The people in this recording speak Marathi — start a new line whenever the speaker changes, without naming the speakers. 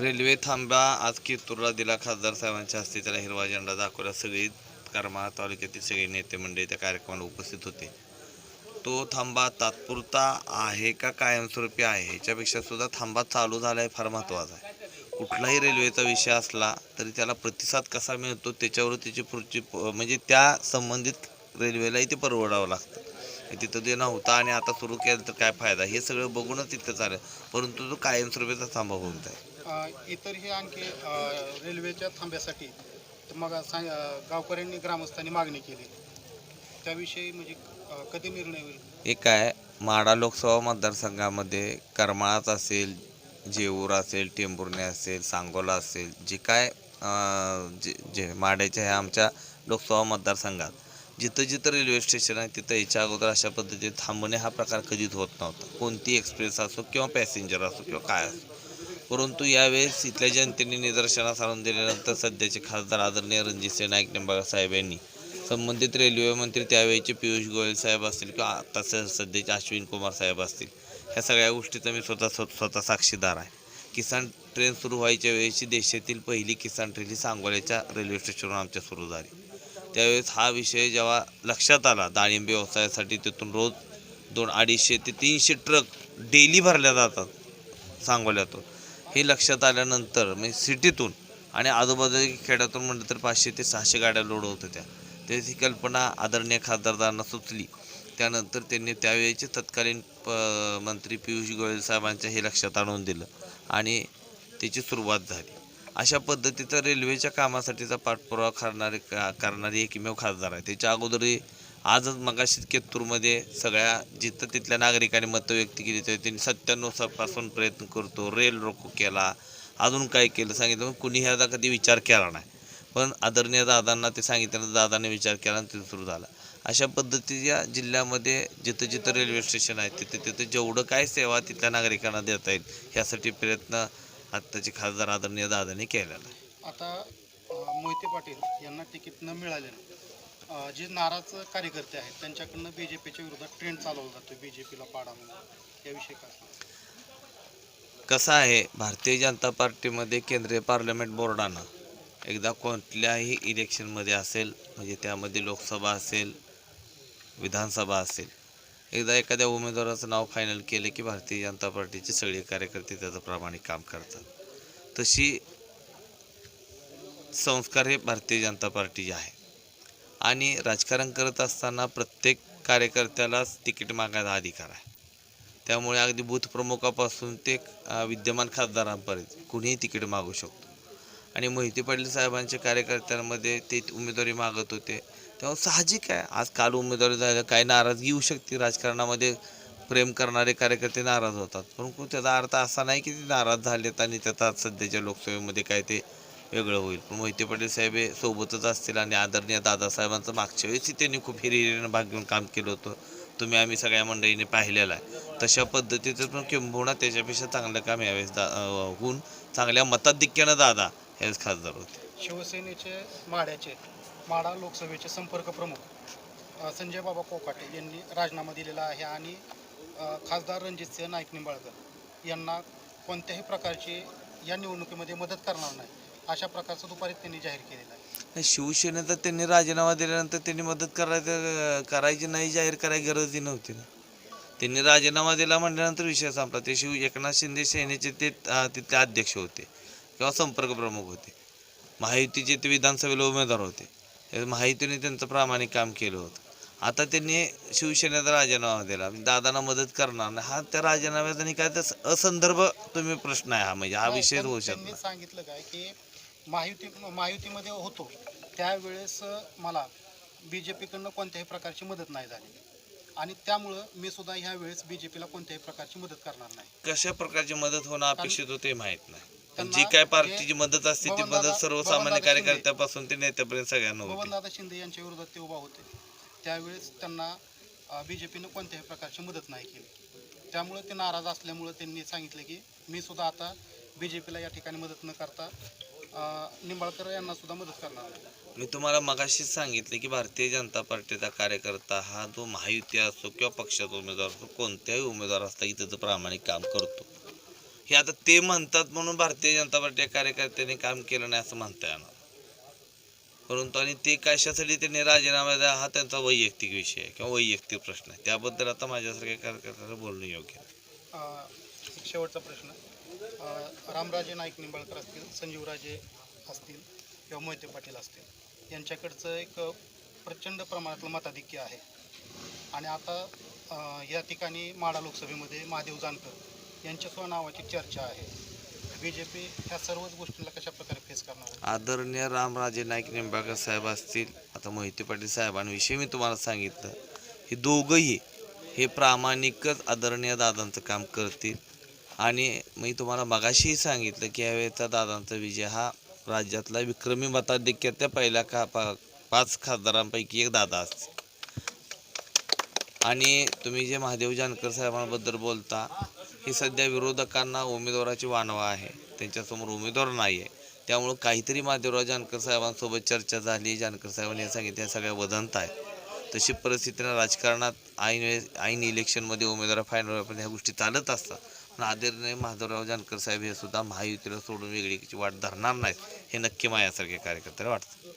रेल्वे थांबा. आज कितूरला दिला खासदार साहेबांच्या हस्ते. त्याला हिरवा झेंडा दाखवला. सगळी करमाळा तालुक्यातील सगळे नेते मंडळी त्या कार्यक्रमाला उपस्थित होते. तो थांबा तात्पुरता आहे का कायमस्वरूपी आहे? ह्याच्यापेक्षा सुद्धा थांबा चालू झाला आहे फार महत्त्वाचा आहे. कुठलाही रेल्वेचा विषय असला तरी त्याला प्रतिसाद कसा मिळतो त्याच्यावर त्याची पुढची म्हणजे त्या संबंधित रेल्वेलाही ते परवडावं लागतं. तिथं ते नव्हतं आणि आता सुरू केलं तर काय फायदा? हे सगळं बघूनच तिथं चालेल. परंतु तो कायमस्वरूपीचा थांबा होऊन जाईल.
इतरही आणखी रेल्वेच्या थांब्यासाठी मग सांग गावकऱ्यांनी ग्रामस्थांनी मागणी केली. त्याविषयी म्हणजे कधी निर्णय होईल?
एक आहे माडा लोकसभा मतदारसंघामध्ये करमाळाच असेल जेऊर असेल टेंभुर्णे असेल सांगोला असेल जे काय जे जे माड्याचे ह्या आमच्या लोकसभा मतदारसंघात जिथं जिथं रेल्वे स्टेशन आहे तिथं याच्या अगोदर अशा पद्धतीने थांबणे हा प्रकार कधीच होत नव्हता. कोणती एक्सप्रेस असो किंवा पॅसेंजर असो किंवा काय असो. परंतु यावेळेस इथल्या जनतेने निदर्शनास आणून दिल्यानंतर सध्याचे खासदार आदरणीय रणजितसिंह नाईक निंबाळकर साहेब यांनी संबंधित रेल्वे मंत्री त्यावेळेचे पियुष गोयल साहेब असतील किंवा आता स सध्याचे अश्विन कुमार साहेब असतील ह्या सगळ्या गोष्टीचा मी स्वतः स्वतः साक्षीदार आहे. किसान ट्रेन सुरू व्हायच्या वेळेची देशातील पहिली किसान ट्रेन ही सांगोल्याच्या रेल्वे स्टेशनवर आमच्या सुरू झाली. त्यावेळेस हा विषय जेव्हा लक्षात आला डाळिंब व्यवसायासाठी तिथून रोज दोन अडीचशे ते तीनशे ट्रक डेली भरल्या जातात सांगोल्यातून. हे लक्षात आल्यानंतर म्हणजे सिटीतून आणि आजूबाजूच्या खेड्यातून म्हटलं तर पाचशे ते सहाशे गाड्या लोड होत होत्या. त्याची कल्पना आदरणीय खासदारदारांना सुचली. त्यानंतर त्यांनी त्यावेळेचे तत्कालीन प मंत्री पियुष गोयल साहेबांच्या हे लक्षात आणून दिलं आणि त्याची सुरुवात झाली. अशा पद्धतीचा रेल्वेच्या कामासाठीचा पाठपुरावा करणारे का करणारी एकमेव खासदार आहे त्याच्या अगोदरही आजच मगाशी केतूरमध्ये सगळ्या जिथं तिथल्या नागरिकांनी मतं व्यक्त केली तर त्यांनी सत्त्याण्णव प्रयत्न करतो रेल रोको केला अजून काय केलं सांगितलं कुणी ह्याचा कधी विचार केला नाही. पण आदरणीय दादांना ते सांगितल्यानंतर दादाने विचार केला आणि ते सुरू झाला. अशा पद्धतीच्या जिल्ह्यामध्ये जिथं जिथं रेल्वे स्टेशन आहे तिथे तिथे जेवढं काय सेवा तिथल्या नागरिकांना देता येईल ह्यासाठी प्रयत्न आत्ताचे खासदार आदरणीय दादाने केलेला आहे.
आता मोहिते पाटील यांना तिकीट न मिळाल्यानं जे नाराज कार्यकर्ते आहेत त्यांच्याकडनं बी जे पीच्या विरोधात ट्रेंड चालवला जातो बी जे पीला पाडा म्हणून. याविषयी काय
कसं आहे भारतीय जनता पार्टीमध्ये केंद्रीय पार्लमेंट बोर्डानं एकदा कोणत्याही इलेक्शनमध्ये असेल म्हणजे त्यामध्ये लोकसभा असेल विधानसभा असेल एकदा एखाद्या उमेदवाराचं नाव फायनल केलं की भारतीय जनता पार्टीचे सगळे कार्यकर्ते त्याचं प्रामाणिक काम करतात. तशी संस्कार हे भारतीय जनता पार्टीचे आहे. आणि राजकारण करत असताना प्रत्येक कार्यकर्त्यालाच तिकीट मागायचा अधिकार आहे. त्यामुळे अगदी बूथ प्रमुखापासून ते विद्यमान खासदारांपर्यंत कुणीही तिकीट मागू शकतो. आणि मोहिते पाटील साहेबांच्या कार्यकर्त्यांमध्ये ते उमेदवारी मागत होते. तेव्हा साहजिक आहे. आज काल उमेदवारी झालं काय नाराजगी येऊ शकते. राजकारणामध्ये प्रेम करणारे कार्यकर्ते नाराज होतात. परंतु त्याचा अर्थ असा नाही की ते नाराज झालेत आणि त्याचा सध्याच्या लोकसभेमध्ये काय ते वेगळं होईल. पण मोहिते पाटील साहेब हे सोबतच असतील आणि आदरणीय दादासाहेबांचं मागच्या वेळेसही त्यांनी खूप हिरिहिरीनं भाग घेऊन काम केलं होतं. तुम्ही आम्ही सगळ्या मंडळीने पाहिलेलं आहे. तशा पद्धतीचं पण किंबहुना त्याच्यापेक्षा चांगलं काम यावेळेस दा होऊन चांगल्या मताधिक्यानं दादा यावेळेस खासदार होते.
शिवसेनेचे माड्याचे माडा लोकसभेचे संपर्क प्रमुख संजय बाबा कोकाटे यांनी राजीनामा दिलेला आहे आणि खासदार रणजितसिंह नाईक निंबाळकर यांना कोणत्याही प्रकारची या निवडणुकीमध्ये मदत करणार नाही. अशा प्रकारचं दुपारी त्यांनी जाहीर केलेलं आहे.
नाही, शिवसेनेचा त्यांनी राजीनामा दिल्यानंतर त्यांनी मदत करायचं करायची नाही जाहीर करायची गरजही नव्हती ना. त्यांनी राजीनामा दिला म्हटल्यानंतर विषय संपला. ते शिव एकनाथ शिंदे सेनेचे ते अं, तिथले अध्यक्ष होते किंवा संपर्क प्रमुख होते. महायुतीचे ते विधानसभेला उमेदवार होते. ते महायुतीने त्यांचं प्रामाणिक काम केलं होतं. आता त्यांनी शिवसेनेचा राजीनामा दिला. दादांना मदत करणार नाही. हा त्या राजीनाम्याचा आणि काय तर असंदर्भ तुम्ही प्रश्न आहे हा म्हणजे. हा विषय होऊ शकत.
सांगितलं काय की महायुती महायुतीमध्ये होतो. त्यावेळेस मला बी जे पीकडनं कोणत्याही प्रकारची मदत नाही झाली. आणि त्यामुळं मी सुद्धा ह्या वेळेस बी जे पीला कोणत्याही प्रकारची मदत करणार नाही.
कशा प्रकारची मदत होणं अपेक्षित होते माहीत नाही. जी काय पार्टीची मदत असते ती मदत सर्वसामान्य कार्यकर्त्यापासून ते नेत्यापर्यंत सगळ्यांना
बबनदादा शिंदे यांच्या विरोधात ते उभा होते. त्यावेळेस त्यांना बी जे पीनं कोणत्याही प्रकारची मदत नाही केली. त्यामुळे ते नाराज असल्यामुळं त्यांनी सांगितलं की मी सुद्धा आता बी जे पीला या ठिकाणी मदत न करता निंबाळकर यांना सुद्धा मदत करणार
मी तुम्हाला मगाशीच सांगितले की भारतीय जनता पार्टीचा कार्यकर्ता हा जो महायुती असो किंवा पक्षाचा उमेदवार असतो कोणत्याही उमेदवार असता की त्याचं प्रामाणिक काम करतो. हे आता ते म्हणतात म्हणून भारतीय जनता पार्टी कार्यकर्त्यांनी काम केलं नाही असं म्हणता येणार. परंतु आणि ते कशासाठी त्यांनी राजीनामा द्या हा त्यांचा वैयक्तिक विषय आहे किंवा वैयक्तिक प्रश्न आहे. त्याबद्दल आता माझ्यासारख्या कार्यकर्त्याला बोलणं योग्य
शेवटचा प्रश्न. रामराजे नाईक निंबाळकर असतील संजीवराजे असतील किंवा मोहिते पाटील असतील यांच्याकडचं एक प्रचंड प्रमाणातलं मताधिक्य आहे. आणि आता या ठिकाणी माडा लोकसभेमध्ये महादेव जानकर यांच्या नावाची चर्चा आहे. बीजेपी ह्या सर्वच गोष्टीला कशा प्रकारे फेस करणार
आदरणीय रामराजे नाईक निंबाळकर साहेब असतील आता मोहिते पाटील साहेबांविषयी मी तुम्हाला सांगितलं. हे दोघंही हे प्रामाणिकच आदरणीय दादांचं काम करतील. आणि मी तुम्हाला मगाशीही सांगितलं की यावेळेचा दादांचा विजय हा राज्यातला विक्रमी मताधिक्याच्या पहिल्या का पा पाच खासदारांपैकी एक दादा असते आणि तुम्ही जे महादेव जानकर साहेबांबद्दल बोलता हे सध्या विरोधकांना उमेदवाराची वानवा आहे. त्यांच्यासमोर उमेदवार नाही आहे त्यामुळं काहीतरी महादेवराव जानकर साहेबांसोबत चर्चा झाली. जानकर साहेबांनी हे सांगितलं या सगळ्या वदंत आहे तशी परिस्थितीनं राजकारणात ऐन ऐन इलेक्शनमध्ये उमेदवार फायनल ह्या गोष्टी चालत असतात. पण आदरणीय महादेवराव जानकर साहेब हे सुद्धा महायुतीला सोडून वेगळीची वाट धरणार नाहीत हे नक्की माझ्यासारखे कार्यकर्त्याला वाटतं